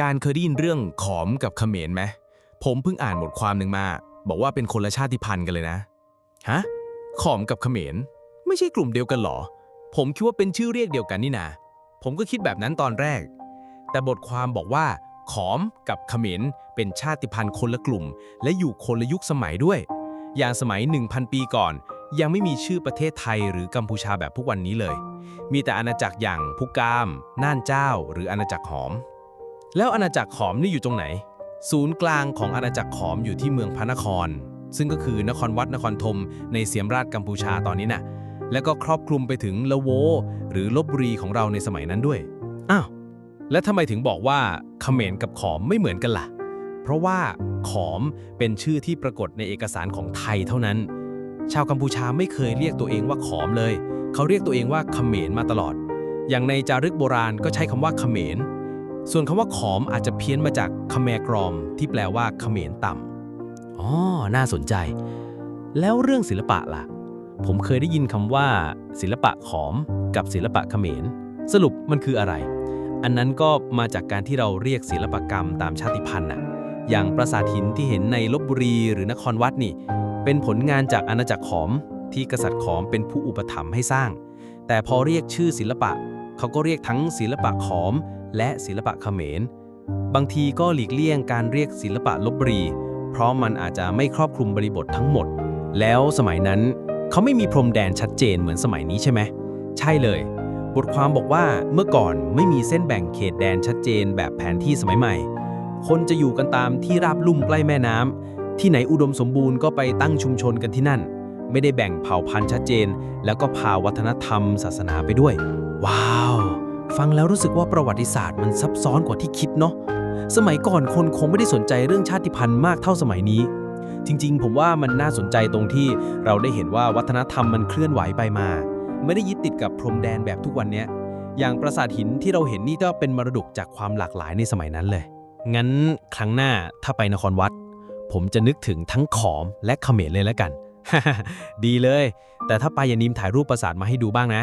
การเคยได้ยินเรื่องขอมกับเขมรไหมผมเพิ่งอ่านบทความหนึ่งมา บอกว่าเป็นคนละชาติพันธุ์กันเลยนะ ฮะ ขอมกับเขมร ไม่ใช่กลุ่มเดียวกันหรอ ผมคิดว่าเป็นชื่อเรียกเดียวกันนี่นาผมก็คิดแบบนั้นตอนแรก แต่บทความบอกว่า ขอมกับเขมรเป็นชาติพันธุ์คนละกลุ่ม และอยู่คนละยุคสมัยด้วย อย่างสมัย 1,000 ปีก่อน ยังไม่มีชื่อประเทศไทยหรือกัมพูชาแบบทุกวันนี้เลย มีแต่อาณาจักรอย่างพุกาม น่านเจ้า หรืออาณาจักรหอม แล้วอาณาจักรขอมนี่อยู่ตรงไหน ศูนย์กลางของอาณาจักรขอมอยู่ที่เมืองพระนคร ซึ่งก็คือนครวัดนครธมในเสียมราชกัมพูชาตอนนี้น่ะ แล้วก็ครอบคลุมไปถึงละโว หรือลบบุรีของเราในสมัยนั้นด้วย อ้าว แล้วทำไมถึงบอกว่าเขมรกับขอมไม่เหมือนกันล่ะ เพราะว่าขอมเป็นชื่อที่ปรากฏในเอกสารของไทยเท่านั้น ชาวกัมพูชาไม่เคยเรียกตัวเองว่าขอมเลย เขาเรียกตัวเองว่าเขมรมาตลอด อย่างในจารึกโบราณก็ใช้คำว่าเขมร ส่วนคำว่าขอมอาจจะเพี้ยนมาจากคแมกรอม ที่แปลว่าเขมรต่ำอ๋อ น่าสนใจ แล้วเรื่องศิลปะล่ะ ผมเคยได้ยินคำว่า ศิลปะขอม กับศิลปะเขมร สรุปมันคืออะไร อันนั้นก็มาจากการที่เราเรียกศิลปกรรมตามชาติพันธุ์น่ะ อย่างปราสาทหินที่เห็นในลบบุรีหรือนครวัดนี่ เป็นผลงานจากอาณาจักรขอม ที่กษัตริย์ขอมเป็นผู้อุปถัมภ์ให้สร้าง แต่พอเรียกชื่อศิลปะ เขาก็เรียกทั้งศิลปะขอม และศิลปะเขมร บางทีก็หลีกเลี่ยงการเรียกศิลปะลบบุรี เพราะมันอาจจะไม่ครอบคลุมบริบททั้งหมด แล้วสมัยนั้นเขาไม่มีพรมแดนชัดเจนเหมือนสมัยนี้ใช่ไหม ใช่เลย บทความบอกว่าเมื่อก่อนไม่มีเส้นแบ่งเขตแดนชัดเจนแบบแผนที่สมัยใหม่ คนจะอยู่กันตามที่ราบลุ่มใกล้แม่น้ำที่ไหนอุดมสมบูรณ์ก็ไปตั้งชุมชนกันที่นั่น ไม่ได้แบ่งเผ่าพันธุ์ชัดเจน แล้วก็พาวัฒนธรรม ศาสนาไปด้วย ว้าว ฟังแล้วรู้สึกว่าประวัติศาสตร์มันซับซ้อนกว่าที่คิดเนาะสมัยก่อนคนคงไม่ได้สนใจเรื่องชาติพันธุ์มากเท่าสมัยนี้ จริงๆ ผมว่ามันน่าสนใจตรงที่เราได้เห็นว่าวัฒนธรรมมันเคลื่อนไหวไปมา ไม่ได้ยึดติดกับพรมแดนแบบทุกวันนี้อย่างปราสาทหินที่เราเห็นนี่ก็เป็นมรดกจากความหลากหลายในสมัยนั้นเลย งั้นครั้งหน้าถ้าไปนครวัด ผมจะนึกถึงทั้งขอมและเขมรเลยแล้วกัน ดีเลย แต่ถ้าไปอย่านิมถ่ายรูปปราสาทมาให้ดูบ้างนะ